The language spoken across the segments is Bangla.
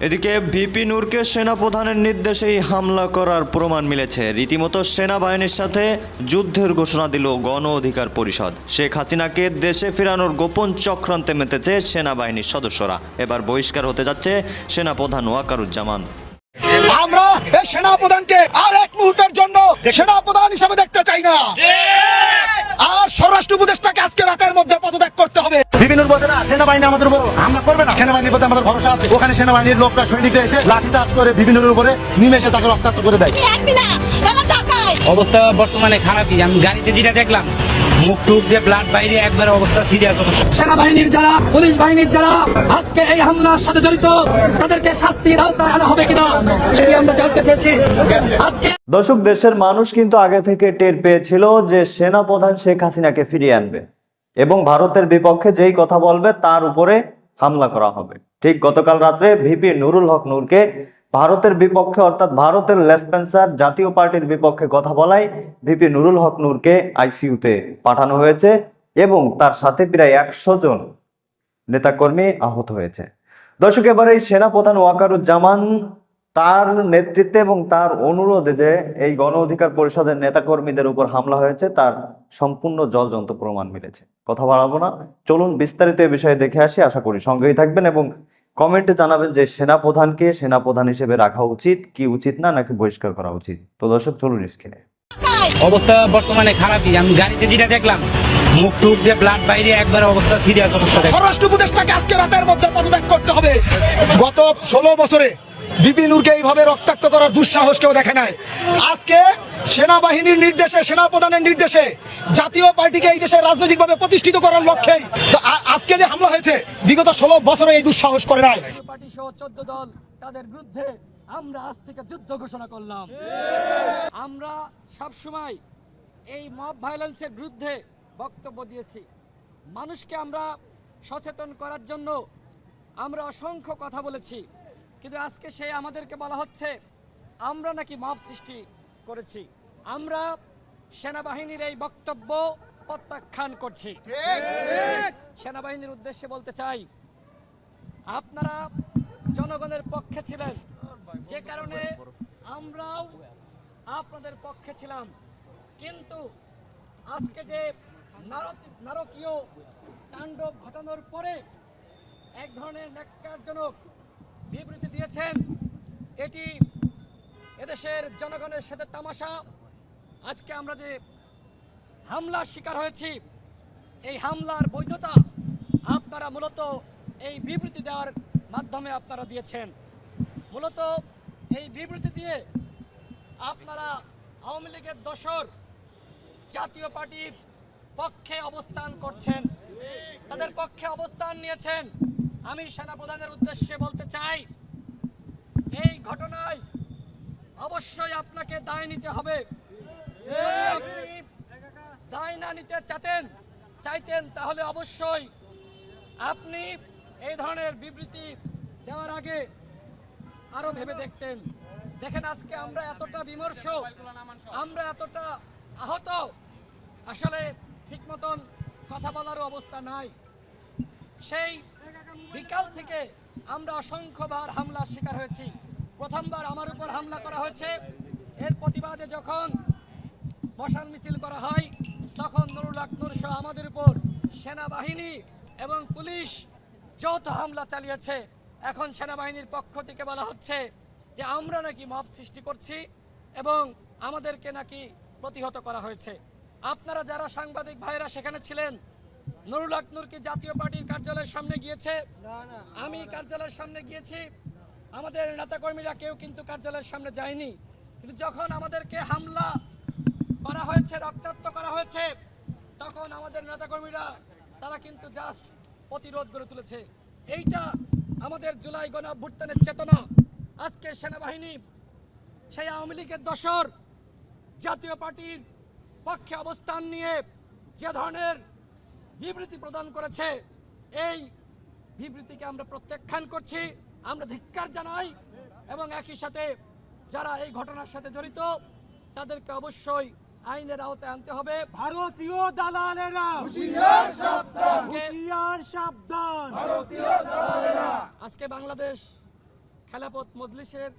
এদিকে ভিপি নূরকে সেনাপ্রধানের নির্দেশেই হামলা করার প্রমাণ মিলেছে। রীতিমতো সেনাবাহিনীর সাথে যুদ্ধের ঘোষণা দিল গণ অধিকার পরিষদ। শেখ হাসিনাকে দেশে ফেরানোর গোপন চক্রান্তে মেতেছে সেনাবাহিনীর সদস্যরা। এবার বহিষ্কার হতে যাচ্ছে সেনাপ্রধান ওয়াকারুজ্জামান। আমরা এই সেনা প্রধানকে আর এক মুহূর্তের জন্য সেনা প্রধান হিসেবে দেখতে চাই না। আর স্বরাষ্ট্র উপদেষ্টাকে আজকে রাতের মধ্যে পদত্যাগ করতে হবে। বিভিন্ন সেনাবাহিনী আমাদের উপর হামলা করবে না। সেনাবাহিনীর প্রতি আমাদের ভরসা আছে। ওখানে সেনাবাহিনীর লোকরা সৈনিকরা এসে লাঠি চার্জ করে বিভিন্ন উপরে নিমেষে তাকে রক্তাক্ত করে দেয়। না অবস্থা বর্তমানে খারাপই। আমি গাড়িতে যেটা দেখলাম মুখ টুক দিয়ে ব্লাড বাইরে একবার অবস্থা সিরিয়াস অবস্থা। সেনাবাহিনীর যারা পুলিশ বাহিনীর যারা আজকে এই হামলার সাথে জড়িত তাদেরকে শাস্তির আওতায় আনা হবে কিনা সেটি আমরা জানতে চেয়েছি। আজকে দর্শক দেশের মানুষ কিন্তু আগে থেকে টের পেয়েছিল যে সেনাপ্রধান শেখ হাসিনাকে ফিরিয়ে আনবে এবং ভারতের বিপক্ষে যেই কথা বলবে তার উপরে হামলা করা হবে। ঠিক গতকাল রাত্রে ভিপি নুরুল হক নূরকে ভারতের বিপক্ষে, অর্থাৎ ভারতের লেসপেন্সার জাতীয় পার্টির বিপক্ষে কথা বলায় ভিপি নুরুল হক নূরকে আইসিইউতে পাঠানো হয়েছে এবং তার সাথে প্রায় একশো জন নেতাকর্মী আহত হয়েছে। দর্শক, এবার সেনাপ্রধান ওয়াকারুজ্জামান তার নেতৃত্বে এবং তার অনুরোধে যে এই গণ অধিকার পরিষদের নেতাকর্মীদের উপর হামলা হয়েছে, তার সম্পূর্ণ জলজন্ত প্রমাণ মিলেছে। কথা বাড়াবো না। চলুন বিস্তারিত এ বিষয়ে দেখে আসি। আশা করি সঙ্গেই থাকবেন এবং কমেন্টে জানাবেন যে সেনাপ্রধানকে সেনাপ্রধান হিসেবে রাখা উচিত কি উচিত না নাকি বহিষ্কার করা উচিত? তো দর্শক চলুন স্ক্রিনে। অবস্থা বর্তমানে খারাপই। আমি গাড়িতে যেটা দেখলাম মুখ টুক দিয়ে ব্লাড বাইরে একবার অবস্থা সিরিয়াস অবস্থা পররাষ্ট্র স্বরাষ্ট্র উপদেষ্টাকে আজকে রাতের মধ্যে পদত্যাগ করতে হবে। গত ষোলো বছরে বিপিনুরকে এইভাবে রক্তাক্ত করার দুঃসাহস কেউ দেখে নাই। আজকে সেনাবাহিনীর নির্দেশে সেনা প্রধানের নির্দেশে জাতীয় পার্টিকে এই দেশে রাজনৈতিকভাবে প্রতিষ্ঠিত করার লক্ষ্যে তো আজকে যে হামলা হয়েছে, বিগত ষোলো বছরে এই দুঃসাহস করে নাই। পার্টি সহ চোদ্দ দল তাদের বিরুদ্ধে আমরা আজ থেকে যুদ্ধ ঘোষণা করলাম। আমরা সব সময় এই মব ভায়োলেন্সের বিরুদ্ধে বক্তব্য দিয়েছি। মানুষকে আমরা সচেতন করার জন্য আমরা অসংখ্য কথা বলেছি। কিন্তু আজকে সেই আমাদেরকে বলা হচ্ছে, আমরা নাকি মাপ সৃষ্টি করেছি। আমরা সেনাবাহিনীর এই বক্তব্য প্রত্যাখ্যান করছি। সেনাবাহিনীর উদ্দেশ্যে বলতে চাই, আপনারা জনগণের পক্ষে ছিলেন। যে কারণে আমরাও আপনাদের পক্ষে ছিলাম। কিন্তু আজকে যে নারকীয় তাণ্ডব ঘটানোর পরে এক ধরনের ন্যাক্কারজনক বিবৃতি দিয়েছেন। এটি এদেশের জনগণের সাথে তামাশা। আজকে আমরা যে হামলার শিকার হয়েছি, এই হামলার বৈধতা আপনারা মূলত এই বিবৃতি দেওয়ার মাধ্যমে আপনারা দিয়েছেন। মূলত এই বিবৃতি দিয়ে আপনারা আওয়ামী লীগের দশর জাতীয় পার্টির পক্ষে অবস্থান করছেন। তাদের পক্ষে অবস্থান নিয়েছেন। আমি সেনাপ্রধানের উদ্দেশ্যে বলতে চাই, এই ঘটনায় অবশ্যই আপনাকে দায় নিতে হবে। আপনি দায় না নিতে চাতেন, চাইতেন, তাহলে অবশ্যই আপনি এই ধরনের বিবৃতি দেওয়ার আগে আরও ভেবে দেখতেন। দেখেন, আজকে আমরা এতটা বিমর্ষ, আমরা এতটা আহত, আসলে ঠিক মতন কথা বলারও অবস্থা নাই। সেই বিকাল থেকে আমরা অসংখ্যবার হামলার শিকার হয়েছি। প্রথমবার আমার উপর হামলা করা হয়েছে। এর প্রতিবাদে যখন মশাল মিছিল করা হয়, তখন নুরুল আকনুর সহ আমাদের উপর সেনাবাহিনী এবং পুলিশ যৌথ হামলা চালিয়েছে। এখন সেনাবাহিনীর পক্ষ থেকে বলা হচ্ছে যে আমরা নাকি মব সৃষ্টি করছি এবং আমাদেরকে নাকি প্রতিহত করা হয়েছে। আপনারা যারা সাংবাদিক ভাইরা সেখানে ছিলেন নুরুল আকনুর কি জাতীয় পার্টির কার্যালয়ের সামনে গিয়েছে। আমি কার্যালয়ের সামনে গিয়েছি। আমাদের নেতাকর্মীরা কেউ কিন্তু কার্যালয়ের সামনে যায়নি। কিন্তু যখন আমাদেরকে হামলা করা হয়েছে, রক্তাক্ত করা হয়েছে, তখন আমাদের নেতাকর্মীরা, তারা কিন্তু জাস্ট প্রতিরোধ গড়ে তুলেছে। এইটা আমাদের জুলাই গণ অভ্যুত্থানের চেতনা। আজকে সেনাবাহিনী, সেই আওয়ামী লীগের দশর জাতীয় পার্টির পক্ষে অবস্থান নিয়ে যে ধরনের বিবৃতি প্রদান করেছে। এই বিবৃতিকে আমরা প্রত্যাখ্যান করছি আমরা ধিক্কার জানাই এবং একই সাথে যারা এই ঘটনার সাথে জড়িত তাদেরকে অবশ্যই আইনের আওতায় আনতে হবে। ভারতীয় দালালেরা! সাবধান! আজকে বাংলাদেশ খেলাপথ মজলিসের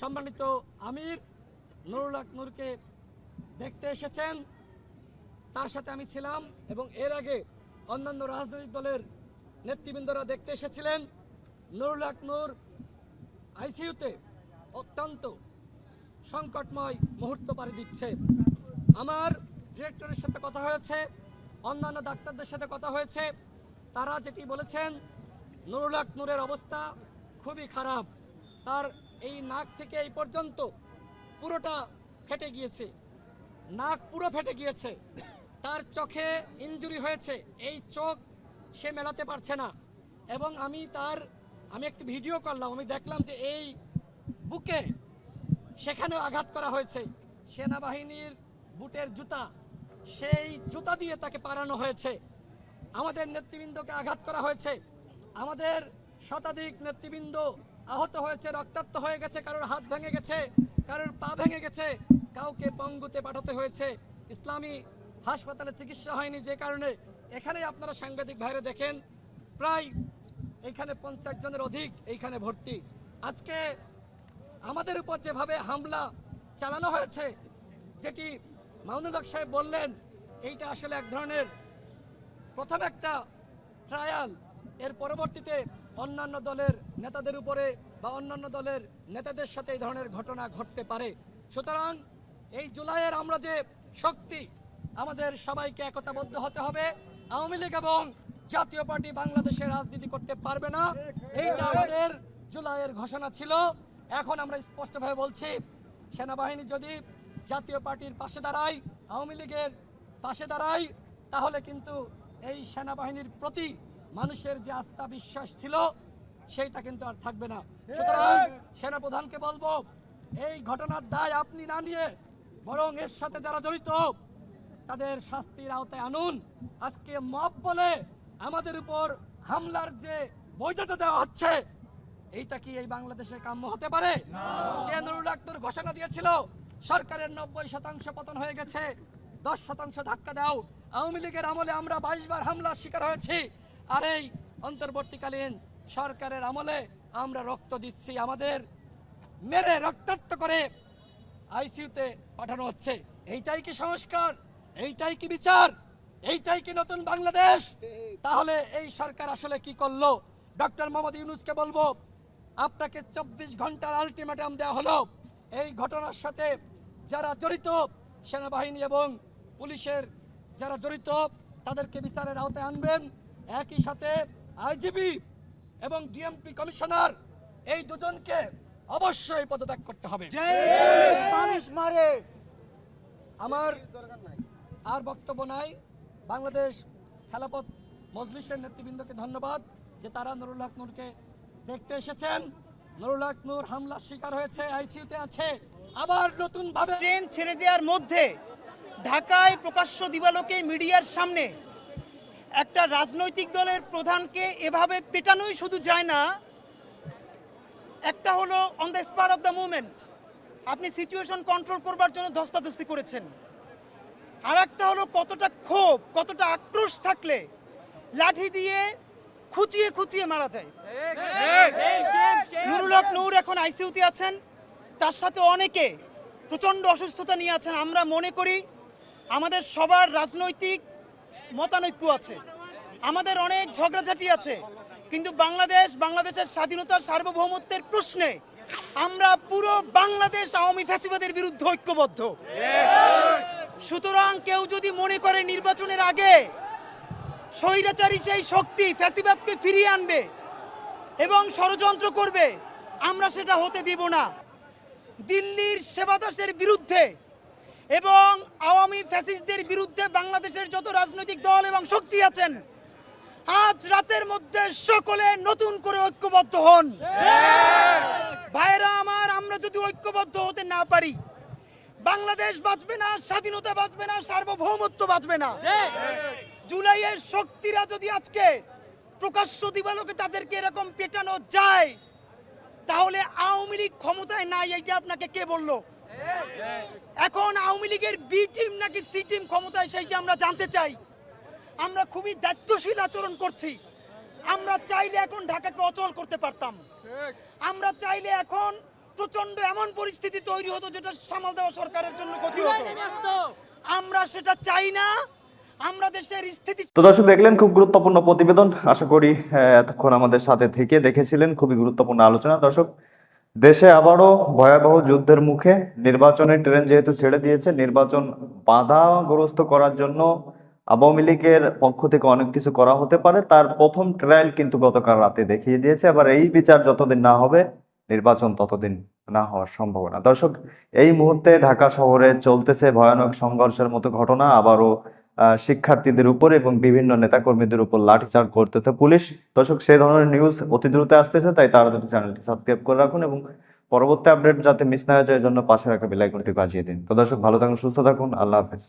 সম্মানিত আমির নুরুল হক নূরকে দেখতে এসেছেন। তার সাথে আমি ছিলাম এবং এর আগে অন্যান্য রাজনৈতিক দলের নেতৃবৃন্দরা দেখতে এসেছিলেন। নুরুল হক নূর আইসিইউতে অত্যন্ত সংকটময় মুহূর্ত পাড়ি দিচ্ছে। আমার ডিরেক্টরের সাথে কথা হয়েছে, অন্যান্য ডাক্তারদের সাথে কথা হয়েছে। তারা যেটি বলেছেন, নুরুল হক নূরের অবস্থা খুবই খারাপ। তার এই নাক থেকে এই পর্যন্ত পুরোটা ফেটে গিয়েছে। নাক পুরো ফেটে গিয়েছে। তার চোখে ইনজুরি হয়েছে। এই চোখ সে মেলাতে পারছে না। এবং আমি তার, আমি একটি ভিডিও করলাম। আমি দেখলাম যে এই বুকে সেখানেও আঘাত করা হয়েছে। সেনাবাহিনীর বুটের জুতা, সেই জুতা দিয়ে তাকে পারানো হয়েছে। আমাদের নেতৃবৃন্দকে আঘাত করা হয়েছে। আমাদের শতাধিক নেতৃবৃন্দ আহত হয়েছে, রক্তাক্ত হয়ে গেছে, কারোর হাত ভেঙে গেছে, কারোর পা ভেঙে গেছে, কাউকে পঙ্গুতে পাঠাতে হয়েছে। ইসলামী হাসপাতালে চিকিৎসা হয়নি যে কারণে এখানে আপনারা সাংবাদিক ভাইরে দেখেন, প্রায় এখানে পঞ্চাশ জনের অধিক এইখানে ভর্তি। আজকে আমাদের উপর যেভাবে হামলা চালানো হয়েছে, যেটি মামুনুল হক সাহেব বললেন, এইটা আসলে এক ধরনের প্রথম একটা ট্রায়াল এর পরবর্তীতে অন্যান্য দলের নেতাদের উপরে বা অন্যান্য দলের নেতাদের সাথে এই ধরনের ঘটনা ঘটতে পারে। সুতরাং এই জুলাইয়ের আমরা যে শক্তি আমাদের সবাইকে একতাবদ্ধ হতে হবে। আওয়ামী লীগ এবং জাতীয় পার্টি বাংলাদেশে রাজনীতি করতে পারবে না। এইটা আমাদের জুলাইয়ের ঘোষণা ছিল। এখন আমরা স্পষ্টভাবে বলছি, সেনাবাহিনী যদি জাতীয় পার্টির পাশে দাঁড়ায়, আওয়ামী লীগের পাশে দাঁড়ায়, তাহলে কিন্তু এই সেনাবাহিনীর প্রতি মানুষের যে আস্থা বিশ্বাস ছিল, সেইটা কিন্তু আর থাকবে না। সুতরাং সেনাপ্রধানকে বলব, এই ঘটনার দায় আপনি না নিয়ে, বরং এর সাথে যারা জড়িত তাদের শাস্তির আওতায় আনুন। আজকে মব বলে আমাদের উপর হামলার যে বৈধতা দেওয়া হচ্ছে এইটা কি এই বাংলাদেশে কাম্য হতে পারে? যে নুরুল আক্তর ঘোষণা দিয়েছিল সরকারের নব্বই শতাংশ পতন হয়ে গেছে দশ শতাংশ ধাক্কা দাও। আওয়ামী লীগের আমলে আমরা বাইশ বার হামলার শিকার হয়েছি আর এই অন্তর্বর্তীকালীন সরকারের আমলে আমরা রক্ত দিচ্ছি আমাদের মেরে রক্তাক্ত করে আইসিইউতে পাঠানো হচ্ছে। এইটাই কি সংস্কার? এইটাই কি বিচার? এইটাই কি নতুন বাংলাদেশ? তাহলে এই সরকার আসলে কি করল? ডক্টর মোহাম্মদ ইউনুসকে বলব আপনাকে চব্বিশ ঘণ্টার আলটিমেটাম দেওয়া হলো। এই ঘটনার সাথে যারা জড়িত সেনাবাহিনী এবং পুলিশের যারা জড়িত তাদেরকে বিচারের আওতায় আনবেন। একই সাথে আইজিবি এবং ডিএমপি কমিশনার এই দুজনকে অবশ্যই পদত্যাগ করতে হবে। আমার আর বক্তব্য নাই। বাংলাদেশ খেলাপথ মজলিসের নেতৃবৃন্দকে ধন্যবাদ যে তারা নুরুল হক নূরকে দেখতে এসেছেন। নুরুল হক নূর হামলার শিকার হয়েছে, আইসিইউতে আছে। আবার নতুন ভাবে ট্রেন ছেড়ে দেওয়ার মধ্যে ঢাকায় প্রকাশ্য দিবালোকে মিডিয়ার সামনে একটা রাজনৈতিক দলের প্রধানকে এভাবে পেটানোই শুধু যায় না, একটা হলো on the spur of the movement আপনি সিচুয়েশন কন্ট্রোল করবার জন্য ধস্তাধস্তি করেছেন। আর একটা হলো কতটা ক্ষোভ, কতটা আক্রোশ থাকলে লাঠি দিয়ে খুচিয়ে খুচিয়ে মারা যায়। নুরুল হক নূর এখন আইসিইউতে আছেন। তার সাথে অনেকে প্রচণ্ড অসুস্থতা নিয়ে আছেন। আমরা মনে করি আমাদের সবার রাজনৈতিক মতানৈক্য আছে। আমাদের অনেক ঝগড়াঝাটি আছে। কিন্তু বাংলাদেশ, বাংলাদেশের স্বাধীনতার সার্বভৌমত্বের প্রশ্নে আমরা পুরো বাংলাদেশ আওয়ামী ফ্যাসিবাদের বিরুদ্ধে ঐক্যবদ্ধ। সুতরাং কেউ যদি মনে করে নির্বাচনের আগে স্বৈরাচারী সেই শক্তি ফ্যাসিবাদকে ফিরিয়ে আনবে এবং ষড়যন্ত্র করবে আমরা সেটা হতে দিব না। দিল্লির সেবাদাসের বিরুদ্ধে এবং আওয়ামী ফ্যাসিস্টদের বিরুদ্ধে বাংলাদেশের যত রাজনৈতিক দল এবং শক্তি আছেন আজ রাতের মধ্যে সকলে নতুন করে ঐক্যবদ্ধ হন। ভাইরা আমার আমরা যদি ঐক্যবদ্ধ হতে না পারি বাংলাদেশ বাঁচবে না স্বাধীনতা বাঁচবে না সার্বভৌমত্ব বাঁচবে না। জুলাইয়ের শক্তিরা যদি আজকে প্রকাশ্য দিবালোকে তাদেরকে এরকম পেটানো যায় তাহলে আওয়ামী লীগ ক্ষমতায় নাই এইটা আপনাকে কে বলল? এখন আওয়ামী লীগের বি টিম নাকি সি টিম ক্ষমতায় সেইটা আমরা জানতে চাই। আমরা খুবই দায়িত্বশীল আচরণ করছি। আমরা চাইলে এখন ঢাকাকে অচল করতে পারতাম। আমরা চাইলে এখন প্রচণ্ড এমন পরিস্থিতি তৈরি হতো যেটা সামাল দেওয়া সরকারের জন্য ক্ষতি হতো। আমরা সেটা চাই না। আমরা দেশের স্থিতি তো দর্শক দেখলেন খুব গুরুত্বপূর্ণ প্রতিবেদন। আশা করি এতক্ষণ আমাদের সাথে থেকে দেখেছিলেন খুবই গুরুত্বপূর্ণ আলোচনা। দর্শক দেশে আবারও ভয়াবহ যুদ্ধের মুখে নির্বাচনের ট্রেন যেহেতু ছেড়ে দিয়েছে নির্বাচন বাধাগ্রস্ত করার জন্য আওয়ামী লীগের পক্ষ থেকে অনেক কিছু করা হতে পারে। তার প্রথম ট্রায়াল কিন্তু গতকাল রাতে দেখিয়ে দিয়েছে। আবার এই বিচার যতদিন না হবে নির্বাচন ততদিন না হওয়ার সম্ভাবনা। দর্শক, এই মুহূর্তে ঢাকা শহরে চলতেছে ভয়ানক সংঘর্ষের মতো ঘটনা। আবারও শিক্ষার্থীদের উপর এবং বিভিন্ন নেতাকর্মীদের উপর লাঠিচার্জ করতেছে পুলিশ। দর্শক সেই ধরনের নিউজ অতি দ্রুত আসতেছে, তাই তাড়াতাড়ি চ্যানেলটি সাবস্ক্রাইব করে রাখুন এবং পরবর্তী আপডেট যাতে মিস না হয়ে যায় জন্য পাশে রাখা বেল আইকনটি বাজিয়ে দিন। তো দর্শক, ভালো থাকুন, সুস্থ থাকুন, আল্লাহ হাফেজ।